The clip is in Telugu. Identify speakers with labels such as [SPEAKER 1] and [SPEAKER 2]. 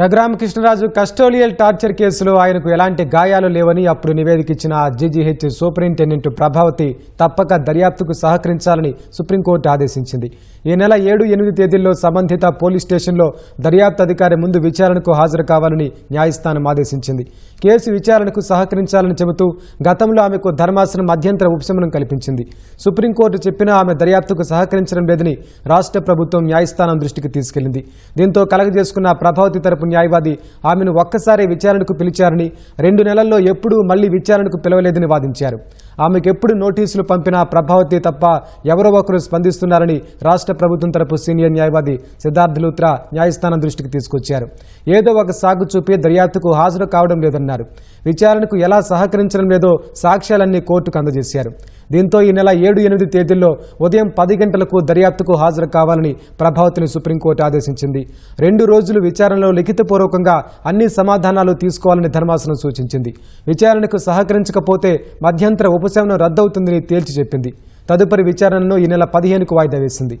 [SPEAKER 1] రఘురామకృష్ణరాజు కస్టోలియల్ టార్చర్ కేసులో ఆయనకు ఎలాంటి గాయాలు లేవని అప్పుడు నివేదిక ఇచ్చిన జీజీహెచ్ సూపరింటెండెంట్ ప్రభావతి తప్పక దర్యాప్తుకు సహకరించాలని సుప్రీంకోర్టు ఆదేశించింది. ఈ నెల ఏడు ఎనిమిది తేదీల్లో సంబంధిత పోలీస్ స్టేషన్లో దర్యాప్తు అధికారి ముందు విచారణకు హాజరు కావాలని న్యాయస్థానం ఆదేశించింది. కేసు విచారణకు సహకరించాలని చెబుతూ గతంలో ఆమెకు ధర్మాసనం మధ్యంతర ఉపశమనం కల్పించింది. సుప్రీంకోర్టు చెప్పినా ఆమె దర్యాప్తుకు సహకరించడం లేదని రాష్ట్ర ప్రభుత్వం న్యాయస్థానం దృష్టికి తీసుకెళ్ళింది. దీంతో కలగజేసుకున్న ప్రభావతి తరపు న్యాయవాది ఆమెను ఒక్కసారి విచారణకు పిలిచారని రెండు నెలల్లో ఎప్పుడూ మళ్ళీ విచారణకు పిలవలేదని వాదించారు. ఆమెకెప్పుడు నోటీసులు పంపినా ప్రభావతి తప్ప ఎవరో ఒకరు స్పందిస్తున్నారని రాష్ట్ర ప్రభుత్వం తరపు సీనియర్ న్యాయవాది సిద్ధార్థ లూత్రా న్యాయస్థానం దృష్టికి తీసుకొచ్చారు. ఏదో ఒక సాగు చూపి దర్యాప్తుకు హాజరు కావడం లేదన్నారు. విచారణకు ఎలా సహకరించడం లేదో సాక్ష్యాలన్నీ కోర్టుకు అందజేశారు. దీంతో ఈ నెల ఏడు ఎనిమిది తేదీల్లో ఉదయం పది గంటలకు దర్యాప్తుకు హాజరు కావాలని ప్రభావతిని సుప్రీంకోర్టు ఆదేశించింది. రెండు రోజులు విచారణలో లిఖితపూర్వకంగా అన్ని సమాధానాలు తీసుకోవాలని ధర్మాసనం సూచించింది. విచారణకు సహకరించకపోతే మధ్యంతర ఉపశమనం రద్దవుతుందని తేల్చి చెప్పింది. తదుపరి విచారణను ఈ నెల పదిహేనుకు వాయిదా వేసింది.